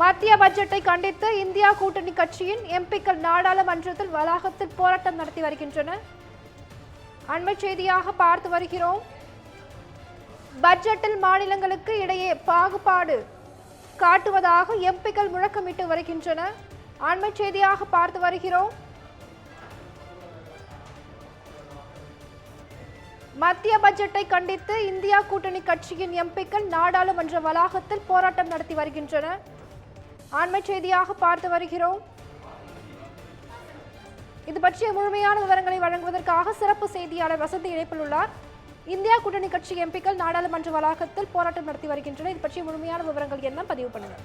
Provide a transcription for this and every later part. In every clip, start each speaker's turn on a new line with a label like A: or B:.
A: மத்திய பட்ஜெட்டை கண்டித்து இந்தியா கூட்டணி கட்சியின் எம்பிக்கள் நாடாளுமன்றத்தில் வளாகத்தில் போராட்டம் நடத்தி வருகின்றனர் அண்மை செய்தியாக பார்த்து வருகிறோம். பட்ஜெட்டில் மாநிலங்களுக்கு இடையே பாகுபாடு காட்டுவதாக எம்பிக்கள் முழக்கமிட்டு வருகின்றன. அண்மை செய்தியாக பார்த்து வருகிறோம். மத்திய பட்ஜெட்டை கண்டித்து இந்தியா கூட்டணி கட்சியின் எம்பிக்கள் நாடாளுமன்ற வளாகத்தில் போராட்டம் நடத்தி வருகின்றனர் ஆண்மை செய்தியாக பார்த்து வருகிறோம். இது பற்றிய முழுமையான விவரங்களை வழங்குவதற்காக சிறப்பு செய்தியாளர் வசந்தி இணைப்பில் உள்ளார். இந்தியா கூட்டணி கட்சி எம்பிக்கள் நாடாளுமன்ற வளாகத்தில் போராட்டம் நடத்தி வருகின்றனர். இது பற்றிய முழுமையான விவரங்கள் என்ன? பதிவு பண்ணுங்க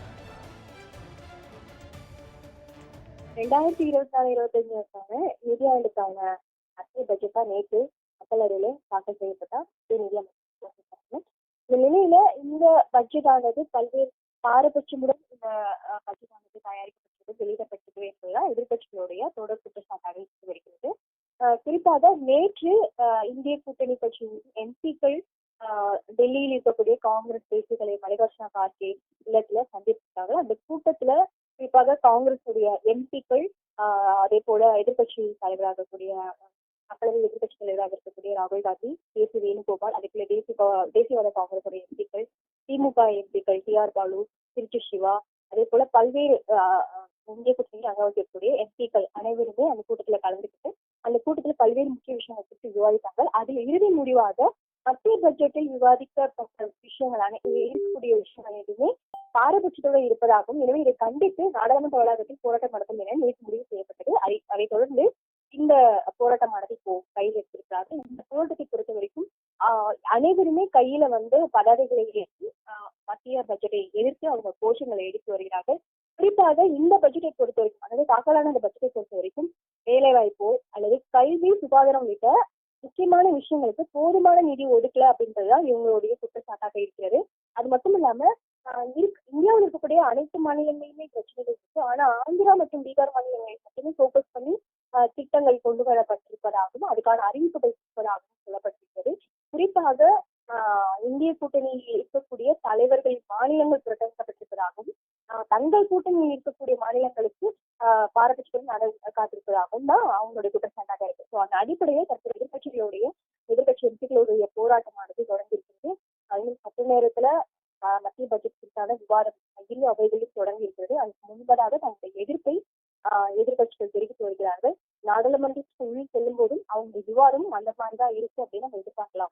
B: ரெண்டாயிரத்தி இருபத்தி நாலு இருபத்தஞ்சுக்கான நிதியாண்டுக்கான மத்திய பட்ஜெட்டா நேற்று மக்களவையில தாக்கல் செய்யப்பட்டா நிதியமைச்சர் இந்த நிலையில இந்த பட்ஜெட் ஆனது பல்வேறு பாரபட்சமுடன் இந்த அஹ், தயாரிக்கப்பட்டது வெளியிடப்பட்டது என்பதுதான் எதிர்க்கட்சிகளுடைய தொடர் குற்றச்சாட்டாக இருந்து வருகிறது குறிப்பாக நேற்று இந்திய கூட்டணி கட்சியின் எம்பிக்கள் டெல்லியில் இருக்கக்கூடிய காங்கிரஸ் தேசிய தலைவர் மல்லிகார்ஜுன கார்கே இல்லத்துல சந்திப்பிட்டாங்க அந்த கூட்டத்துல குறிப்பாக காங்கிரஸுடைய எம்பிக்கள் அதே போல எதிர்க்கட்சி தலைவராக கூடிய மக்களவை எதிர்க்கட்சி தலைவராக இருக்கக்கூடிய ராகுல் காந்தி கே சி வேணுகோபால் அதே போல தேசிய தேசியவாத காங்கிரஸுடைய எம்பிக்கள் திமுக எம்பிக்கள் டி ஆர் பாலு திருச்சி சிவா அதே போல பல்வேறு இந்திய கூட்டணி அங்க வந்திருக்கக்கூடிய எம்பிக்கள் அனைவருமே அந்த கூட்டத்துல கலந்துக்கிட்டு அந்த கூட்டத்துல பல்வேறு முக்கிய விஷயங்கள் குறித்து விவாதித்தாங்க அதில் இறுதி முடிவாக மத்திய பட்ஜெட்டில் விவாதிக்கப்பட்ட விஷயங்கள் அனை- இருக்கக்கூடிய விஷயங்கள் எதுவுமே பாரபட்சத்தோடு இருப்பதாகவும் எனவே இதை கண்டித்து நாடாளுமன்ற வளாகத்தில் போராட்டம் நடத்தும் என நேற்று முடிவு செய்யப்பட்டது. அதை அதைத் தொடர்ந்து இந்த போராட்டமானது இப்போ கையில் எடுத்திருக்கிறார்கள். இந்த போராட்டத்தை பொறுத்த வரைக்கும் அனைவருமே கையில வந்து பதாதைகளை மத்திய பட்ஜெட்டை எதிர்த்து அவங்க கோஷங்களை எடுத்து வருகிறார்கள். குறிப்பாக இந்த பட்ஜெட்டை பொறுத்த வரைக்கும் அதாவது தாக்கலான இந்த பட்ஜெட்டை பொறுத்த வரைக்கும் வேலைவாய்ப்பு அல்லது கல்வி சுகாதாரம் உள்ளிட்ட முக்கியமான விஷயங்களுக்கு போதுமான நிதி ஒதுக்கல அப்படின்றதுதான் இவங்களுடைய குற்றச்சாட்டாக இருக்கிறது. அது மட்டும் இல்லாம இந்தியாவில் இருக்கக்கூடிய அனைத்து மாநிலங்களிலுமே பிரச்சனைகள் இருக்கு. ஆனா ஆந்திரா மற்றும் பீகார் மாநிலங்களை மட்டுமே ஃபோக்கஸ் பண்ணி திட்டங்கள் கொண்டு வரப்பட்டிருப்பதாகவும் அதுக்கான அறிவிப்புகள் இருப்பதாகவும் சொல்லப்பட்டிருக்கிறது. குறிப்பாக இந்திய கூட்டணியில் இருக்கக்கூடிய தலைவர்களின் மாநிலங்கள் புறக்கணிக்கப்பட்டிருப்பதாகவும் தங்கள் கூட்டணியில் இருக்கக்கூடிய மாநிலங்களுக்கு ஆஹ் பாரபட்சம் காத்திருப்பதாகவும் தான் அவங்களுடைய குற்றச்சாட்டாக இருக்கு. ஸோ அந்த அடிப்படையில் தற்போது எதிர்கட்சிகளுடைய எதிர்கட்சி எம்பிக்களுடைய போராட்டமானது தொடங்கியிருக்கிறது. இன்னும் சற்று நேரத்துல மத்திய பட்ஜெட் குறித்தான விவாதம் இரு அவைகளில் தொடங்கி இருக்கிறது. அதுக்கு முன்பதாக தங்களுடைய எதிர்ப்பை எதிர்கட்சிகள் எதிர்க்கட்சிகள் தெரிவித்து வருகிறார்கள். நாடாளுமன்றத்துக்கு உள் செல்லும் போதும் அவங்க விவாதமும் அந்த மாதிரிதான் இருக்கு அப்படின்னு நம்ம எதிர்பார்க்கலாம்.